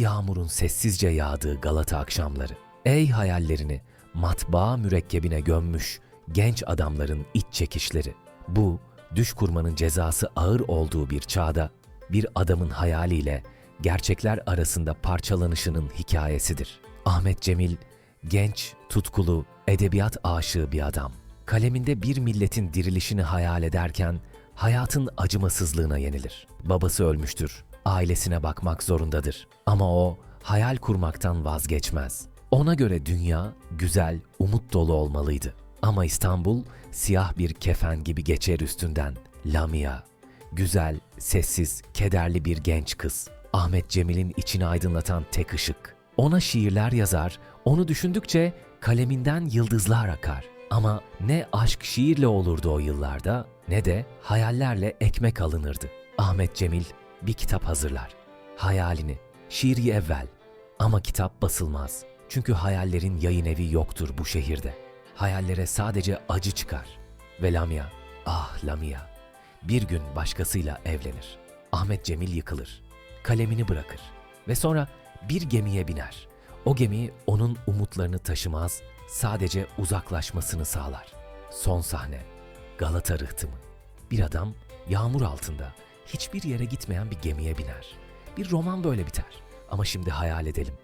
yağmurun sessizce yağdığı Galata akşamları. Ey hayallerini matbaa mürekkebine gömmüş genç adamların iç çekişleri. Bu, düş kurmanın cezası ağır olduğu bir çağda bir adamın hayaliyle gerçekler arasında parçalanışının hikayesidir. Ahmet Cemil, genç, tutkulu, edebiyat aşığı bir adam. Kaleminde bir milletin dirilişini hayal ederken hayatın acımasızlığına yenilir. Babası ölmüştür, ailesine bakmak zorundadır. Ama o hayal kurmaktan vazgeçmez. Ona göre dünya güzel, umut dolu olmalıydı. Ama İstanbul siyah bir kefen gibi geçer üstünden. Lamia, güzel, sessiz, kederli bir genç kız. Ahmet Cemil'in içini aydınlatan tek ışık. Ona şiirler yazar, onu düşündükçe kaleminden yıldızlar akar. Ama ne aşk şiirle olurdu o yıllarda ne de hayallerle ekmek alınırdı. Ahmet Cemil bir kitap hazırlar. Hayalini, şiiri evvel. Ama kitap basılmaz. Çünkü hayallerin yayın evi yoktur bu şehirde. Hayallere sadece acı çıkar. Ve Lamia, ah Lamia, bir gün başkasıyla evlenir. Ahmet Cemil yıkılır. Kalemini bırakır. Ve sonra bir gemiye biner. O gemi onun umutlarını taşımaz, sadece uzaklaşmasını sağlar. Son sahne, Galata rıhtımı. Bir adam yağmur altında hiçbir yere gitmeyen bir gemiye biner. Bir roman böyle biter. Ama şimdi hayal edelim.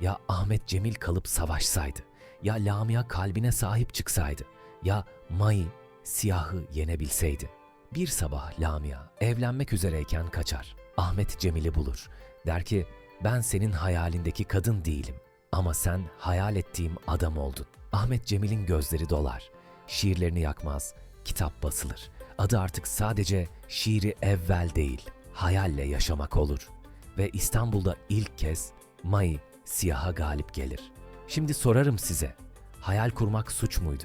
Ya Ahmet Cemil kalıp savaşsaydı, ya Lamia kalbine sahip çıksaydı, ya Mai siyahı yenebilseydi. Bir sabah Lamia evlenmek üzereyken kaçar. Ahmet Cemil'i bulur. Der ki ben senin hayalindeki kadın değilim ama sen hayal ettiğim adam oldun. Ahmet Cemil'in gözleri dolar. Şiirlerini yakmaz, kitap basılır. Adı artık sadece şiiri evvel değil, hayalle yaşamak olur. Ve İstanbul'da ilk kez Mai siyaha galip gelir. Şimdi sorarım size, hayal kurmak suç muydu?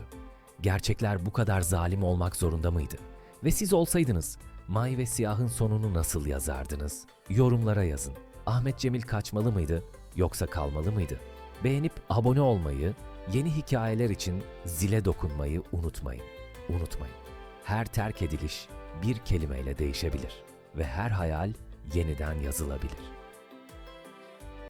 Gerçekler bu kadar zalim olmak zorunda mıydı? Ve siz olsaydınız, May ve Siyah'ın sonunu nasıl yazardınız? Yorumlara yazın. Ahmet Cemil kaçmalı mıydı yoksa kalmalı mıydı? Beğenip abone olmayı, yeni hikayeler için zile dokunmayı unutmayın. Unutmayın. Her terk ediliş bir kelimeyle değişebilir ve her hayal yeniden yazılabilir.